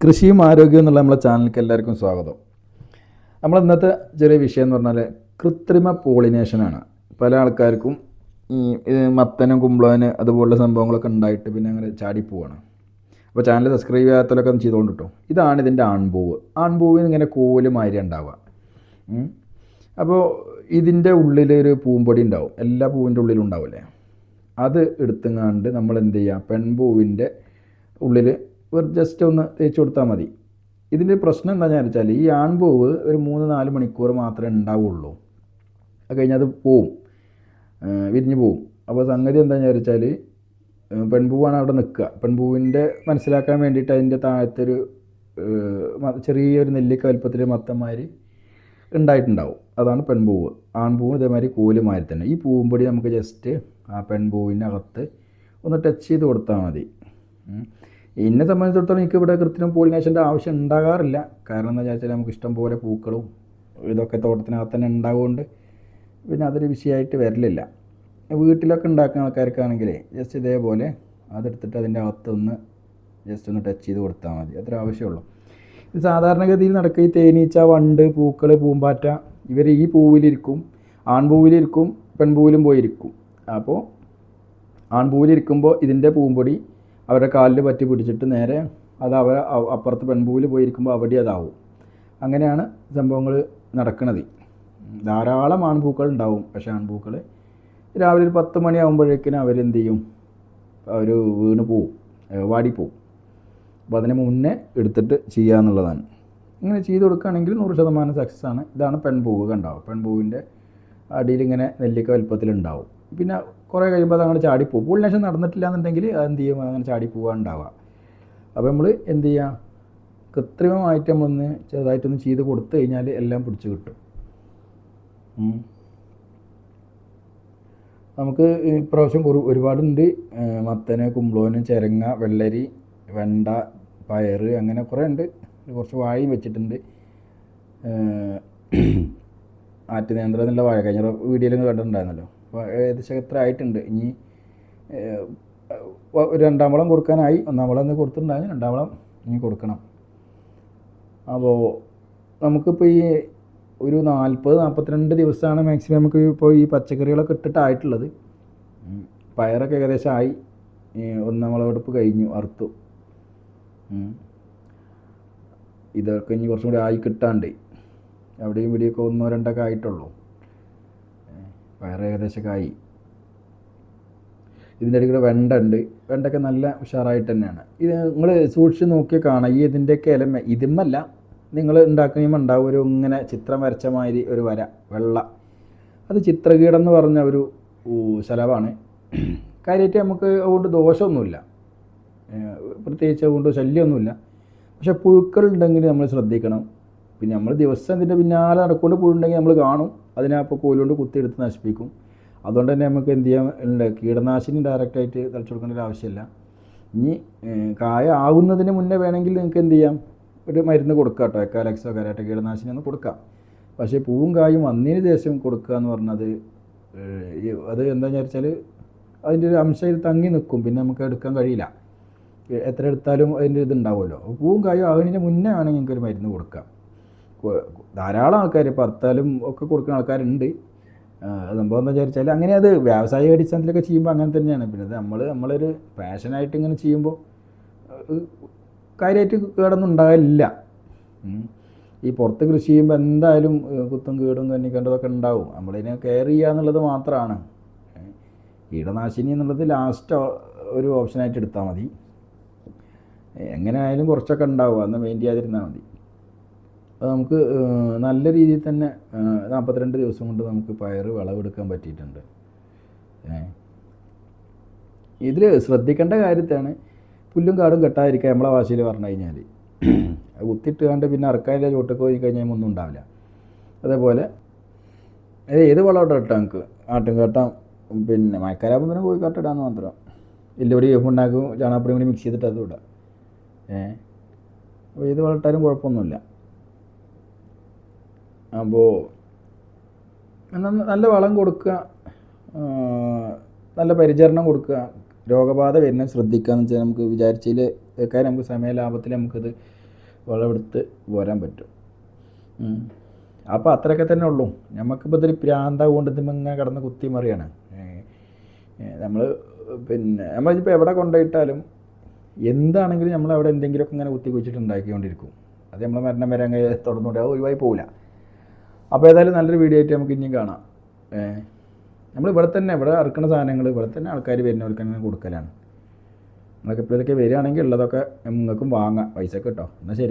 കൃഷിയും ആരോഗ്യവും എന്നുള്ള നമ്മളെ ചാനലിലേക്ക് എല്ലാവർക്കും സ്വാഗതം. നമ്മൾ ഇന്നത്തെ ചെറിയ വിഷയം എന്ന് പറഞ്ഞാൽ കൃത്രിമ പോളിനേഷനാണ് പല ആൾക്കാർക്കും ഈ മത്തനും കുമ്പളവന് അതുപോലുള്ള സംഭവങ്ങളൊക്കെ ഉണ്ടായിട്ട് പിന്നെ അങ്ങനെ ചാടിപ്പോവാണ് അപ്പോൾ ചാനൽ സബ്സ്ക്രൈബ് ചെയ്യാത്തവരൊക്കെ ഒന്ന് ചെയ്തുകൊണ്ട് കിട്ടും ഇതാണ് ഇതിന്റെ ആൺപൂവ്. ആൺപൂവിന് ഇങ്ങനെ കോൽ മാതിരി ഉണ്ടാവുക. അപ്പോൾ ഇതിന്റെ ഉള്ളിൽ ഒരു പൂമ്പൊടി ഉണ്ടാവും. എല്ലാ പൂവിന്റെ ഉള്ളിലും ഉണ്ടാവില്ലേ? അത് എടുത്തുങ്ങാണ്ട് നമ്മൾ എന്ത് ചെയ്യുക പെൺപൂവിന്റെ ഉള്ളിൽ ജസ്റ്റ് ഒന്ന് തേച്ച് കൊടുത്താൽ മതി. ഇതിന്റെ പ്രശ്നം എന്താണെന്ന് വെച്ചാൽ ഈ ആൺപൂവ് ഒരു മൂന്ന് നാല് മണിക്കൂർ മാത്രമേ ഉണ്ടാവുള്ളൂ. അത് കഴിഞ്ഞാൽ അത് പോവും. വിരിഞ്ഞ് പോവും. അപ്പോൾ സംഗതി എന്താണെന്ന് ഏഹ് പെൺപൂവാണ് അവിടെ നിൽക്കുക. പെൺപൂവിന്റെ മനസ്സിലാക്കാൻ വേണ്ടിയിട്ട് അതിന്റെ താഴത്തൊരു ചെറിയൊരു നെല്ലിക്ക വലുപ്പത്തിൽ മത്തന്മാർ ഉണ്ടായിട്ടുണ്ടാവും. അതാണ് പെൺപൂവ്. ആൺപൂവ് ഇതേമാതിരി കൂലുമാതിരി തന്നെ. ഈ പൂവുംപൊടി നമുക്ക് ജസ്റ്റ് ആ പെൺപൂവിനകത്ത് ഒന്ന് ടച്ച് ചെയ്ത് കൊടുത്താൽ മതി. എന്നെ സംബന്ധിച്ചിടത്തോളം എനിക്ക് ഇവിടെ കൃത്രിമ പോളിനേഷന്റെ ആവശ്യം ഉണ്ടാകാറില്ല. കാരണം എന്താ വെച്ചാൽ നമുക്ക് ഇഷ്ടം പോലെ പൂക്കളും ഇതൊക്കെ തോട്ടത്തിനകത്ത് തന്നെ ഉണ്ടാകുകൊണ്ട് പിന്നെ അതൊരു വിഷയമായിട്ട് വരലില്ല. വീട്ടിലൊക്കെ ഉണ്ടാക്കുന്ന ആൾക്കാർക്കാണെങ്കിൽ ജസ്റ്റ് ഇതേപോലെ അതെടുത്തിട്ട് അതിന്റെ അകത്തൊന്ന് ജസ്റ്റ് ഒന്ന് ടച്ച് ചെയ്ത് കൊടുത്താൽ മതി. അത്ര ആവശ്യമുള്ളൂ. ഇത് സാധാരണഗതിയിൽ നടക്കുക ഈ തേനീച്ച വണ്ട് പൂക്കൾ പൂമ്പാറ്റ ഇവർ ഈ പൂവിലിരിക്കും ആൺപൂവിലിരിക്കും പെൺപൂവിലും പോയിരിക്കും. അപ്പോൾ ആൺപൂവിലിരിക്കുമ്പോൾ ഇതിന്റെ പൂമ്പൊടി അവരുടെ കാലിൽ പറ്റി പിടിച്ചിട്ട് നേരെ അത് അവർ അപ്പുറത്ത് പെൺപൂവിൽ പോയിരിക്കുമ്പോൾ അവിടെ അതാവും. അങ്ങനെയാണ് സംഭവങ്ങൾ നടക്കുന്നത് ധാരാളം ആൺപൂക്കൾ ഉണ്ടാവും പക്ഷേ ആൺപൂക്കൾ രാവിലെ ഒരു പത്ത് മണിയാകുമ്പോഴേക്കിനും അവരെന്ത് ചെയ്യും അവർ വീണ് പോവും. വാടി വാടിപ്പോവും. അപ്പോൾ അതിന് മുന്നേ എടുത്തിട്ട് ചെയ്യുക എന്നുള്ളതാണ്. ഇങ്ങനെ ചെയ്ത് കൊടുക്കുകയാണെങ്കിൽ നൂറ് ശതമാനം സക്സസ് ആണ്. ഇതാണ് പെൺപൂവ് കണ്ടാവും പെൺപൂവിന്റെ അടിയിൽ ഇങ്ങനെ നെല്ലിക്ക വലുപ്പത്തിലുണ്ടാവും. പിന്നെ കുറേ കഴിയുമ്പോൾ അത് അങ്ങനെ ചാടിപ്പോവും പോളിനേഷൻ നടന്നിട്ടില്ല എന്നുണ്ടെങ്കിൽ അത് എന്ത് ചെയ്യും? അങ്ങനെ ഉണ്ടാവുക അപ്പോൾ നമ്മൾ എന്ത് ചെയ്യുക കൃത്രിമമായിട്ട് നമ്മളൊന്ന് ചെറുതായിട്ടൊന്ന് ചെയ്ത് കൊടുത്തു കഴിഞ്ഞാൽ എല്ലാം പിടിച്ചു കിട്ടും. നമുക്ക് ഇപ്രാവശ്യം കുറു ഒരുപാടുണ്ട്. മത്തന് കുമ്പളോന് ചിരങ്ങ വെള്ളരി വെണ്ട പയർ അങ്ങനെ കുറേ ഉണ്ട്. കുറച്ച് വാഴയും വെച്ചിട്ടുണ്ട്. ആറ്റുനേന്ത്ര ആറ്റ് നേന്ത്രം എന്നുള്ള വാഴ. കഴിഞ്ഞ വീഡിയോയിലും കണ്ടിട്ടുണ്ടായിരുന്നല്ലോ? അപ്പോൾ ഏകദേശം എത്ര ആയിട്ടുണ്ട്? ഇനി രണ്ടാം വളം കൊടുക്കാനായി. ഒന്നാം വളം ഒന്ന് കൊടുത്തിട്ടുണ്ടായിരുന്നു. രണ്ടാം വളം ഇനി കൊടുക്കണം. അപ്പോൾ നമുക്കിപ്പോൾ ഈ ഒരു നാൽപ്പത് നാൽപ്പത്തിരണ്ട് ദിവസമാണ് മാക്സിമം നമുക്ക് ഇപ്പോൾ ഈ പച്ചക്കറികളൊക്കെ ഇട്ടിട്ടായിട്ടുള്ളത്. പയറൊക്കെ ഏകദേശം ആയി. ഒന്നാം വിളവെടുപ്പ് കഴിഞ്ഞു അറുത്തു. ഇതൊക്കെ ഇനി കുറച്ചും കൂടി ആയി കിട്ടാണ്ട്. അവിടെയും ഇവിടെയൊക്കെ ഒന്നോ രണ്ടൊക്കെ ആയിട്ടുള്ളൂ. പയർ ഏകദേശമൊക്കെ ഇതിന്റെ ഇടയിൽ കൂടെ വെണ്ട ഉണ്ട്. വെണ്ടൊക്കെ നല്ല ഉഷാറായിട്ട് തന്നെയാണ്. ഇത് നിങ്ങൾ സൂക്ഷിച്ച് നോക്കി കാണാം. ഈ ഇതിന്റെയൊക്കെ ഇലമ ഇതിമല്ല നിങ്ങൾ ഉണ്ടാക്കുമ്പോൾ ഉണ്ടാവും ഒരു ഇങ്ങനെ ചിത്രം വരച്ച മാതിരി ഒരു വര വെള്ള. അത് ചിത്രകീടം എന്ന് പറഞ്ഞ ഒരു ശലഭമാണ്. കാര്യമായിട്ട് നമുക്ക് അതുകൊണ്ട് ദോഷമൊന്നുമില്ല. പ്രത്യേകിച്ച് അതുകൊണ്ട് ശല്യമൊന്നുമില്ല. പക്ഷെ പുഴുക്കളുണ്ടെങ്കിൽ നമ്മൾ ശ്രദ്ധിക്കണം. പിന്നെ നമ്മൾ ദിവസം ഇതിന്റെ പിന്നാലെ നടക്കൊണ്ട് പുഴുണ്ടെങ്കിൽ നമ്മൾ കാണും. അതിനെ അപ്പോൾ കോലുകൊണ്ട് കുത്തിയെടുത്ത് നശിപ്പിക്കും. അതുകൊണ്ട് തന്നെ നമുക്ക് എന്ത് ചെയ്യാൻ ഉണ്ട് കീടനാശിനി ഡയറക്റ്റായിട്ട് തളിച്ചു കൊടുക്കേണ്ട ഒരു ആവശ്യമില്ല. ഇനി കായ ആവുന്നതിന് മുന്നേ വേണമെങ്കിൽ നിങ്ങൾക്ക് എന്ത് ചെയ്യാം? ഒരു മരുന്ന് കൊടുക്കുക കേട്ടോ. എക്കാലക്സോ കരാട്ട കീടനാശിനി ഒന്ന് കൊടുക്കാം. പക്ഷേ പൂവും കായും വന്നതിന് ശേഷം കൊടുക്കുക എന്ന് പറഞ്ഞത് അത് എന്താണെന്ന് വെച്ചാൽ അതിന്റെ ഒരു അംശം ഇത് തങ്ങി നിൽക്കും. പിന്നെ നമുക്ക് എടുക്കാൻ കഴിയില്ല. എത്ര എടുത്താലും അതിന്റെ ഇത് ഉണ്ടാവുമല്ലോ. പൂവും കായും ആകുന്നതിന് മുന്നേ വേണമെങ്കിൽ നിങ്ങൾക്ക് ഒരു മരുന്ന് കൊടുക്കാം. ധാരാളം ആൾക്കാർ ഇപ്പോൾ ഹർത്താലും ഒക്കെ കൊടുക്കുന്ന ആൾക്കാരുണ്ട്. സംഭവം എന്താ വിചാരിച്ചാൽ അങ്ങനെ അത് വ്യാവസായിക അടിസ്ഥാനത്തിലൊക്കെ ചെയ്യുമ്പോൾ അങ്ങനെ തന്നെയാണ്. പിന്നെ അത് നമ്മൾ നമ്മളൊരു പാഷനായിട്ട് ഇങ്ങനെ ചെയ്യുമ്പോൾ കാര്യമായിട്ട് കേടൊന്നും ഉണ്ടാകില്ല ഈ പുറത്ത് കൃഷി ചെയ്യുമ്പോൾ എന്തായാലും കുത്തും കീടും കന്നിക്കേണ്ടതൊക്കെ ഉണ്ടാവും. നമ്മളിതിനെ കെയർ ചെയ്യുക എന്നുള്ളത് മാത്രമാണ്. കീടനാശിനി എന്നുള്ളത് ലാസ്റ്റ് ഒരു ഓപ്ഷനായിട്ട് എടുത്താൽ മതി. എങ്ങനെ ആയാലും കുറച്ചൊക്കെ ഉണ്ടാവും. അന്ന് മെയിൻ ചെയ്യാതിരുന്നാൽ മതി. അത് നമുക്ക് നല്ല രീതിയിൽ തന്നെ ഏഹ്, നാൽപ്പത്തിരണ്ട് ദിവസം കൊണ്ട് നമുക്ക് പയർ വിളവെടുക്കാൻ പറ്റിയിട്ടുണ്ട്. ഇതിൽ ശ്രദ്ധിക്കേണ്ട കാര്യത്താണ് പുല്ലും കാടും കെട്ടാതിരിക്കുക നമ്മളെ ഭാഷയിൽ പറഞ്ഞു കഴിഞ്ഞാൽ. കുത്തിയിട്ട് കണ്ട് പിന്നെ അറക്കാനില്ല ചോട്ടൊക്കെ പോയി കഴിഞ്ഞാൽ ഒന്നും ഉണ്ടാവില്ല. അതേപോലെ ഏത് വളം ഇട്ടാൽ നമുക്ക്? ആട്ടും കാട്ടാം പിന്നെ മഴക്കാലാകുമ്പോൾ പിന്നെ കോഴി കാട്ടം ഇടാന്ന് മാത്രം. എല്ലുപൊടി ഉണ്ടാക്കും ചാണകപ്പൊടി കൂടി മിക്സ് ചെയ്തിട്ട് അതും ഇടാം. ഏ. അപ്പോൾ ഏത് വളർത്താലും കുഴപ്പമൊന്നുമില്ല. അപ്പോൾ നല്ല വളം കൊടുക്കുക നല്ല പരിചരണം കൊടുക്കുക രോഗബാധ വരുന്ന ശ്രദ്ധിക്കുക എന്ന് വെച്ചാൽ നമുക്ക് വിചാരിച്ചതിൽ കാര്യം നമുക്ക് സമയ ലാഭത്തിൽ നമുക്കത് വിളവെടുത്ത് പോരാൻ പറ്റും. അപ്പോൾ അത്രയൊക്കെ തന്നെ ഉള്ളൂ. നമുക്കിപ്പോൾ ഇതൊരു പ്രാന്ത കൊണ്ട് ഇങ്ങനെ കിടന്ന് കുത്തി മറിയാണ്. നമ്മൾ പിന്നെ നമ്മളിപ്പോൾ എവിടെ കൊണ്ടുപോയിട്ടാലും എന്താണെങ്കിലും നമ്മൾ അവിടെ എന്തെങ്കിലുമൊക്കെ ഇങ്ങനെ കുത്തി കുഴിച്ചിട്ട് ഉണ്ടാക്കിക്കൊണ്ടിരിക്കും. അത് നമ്മൾ മരണം വരെ അങ്ങനെ തുടർന്നുകൊണ്ട് അത് ഒഴിവായി പോകില്ല അപ്പോൾ ഏതായാലും നല്ലൊരു വീഡിയോ ആയിട്ട് നമുക്ക് ഇനിയും കാണാം. നമ്മൾ ഇവിടെ തന്നെ ഇവിടെ ഇറക്കുന്ന സാധനങ്ങൾ ഇവിടെ തന്നെ ആൾക്കാർ വരുന്നവർക്ക് അങ്ങനെ കൊടുക്കലാണ്. നിങ്ങൾക്ക് എപ്പോഴൊക്കെ വരികയാണെങ്കിൽ ഉള്ളതൊക്കെ നിങ്ങൾക്കും വാങ്ങാം പൈസ കേട്ടോ. എന്നാൽ ശരി.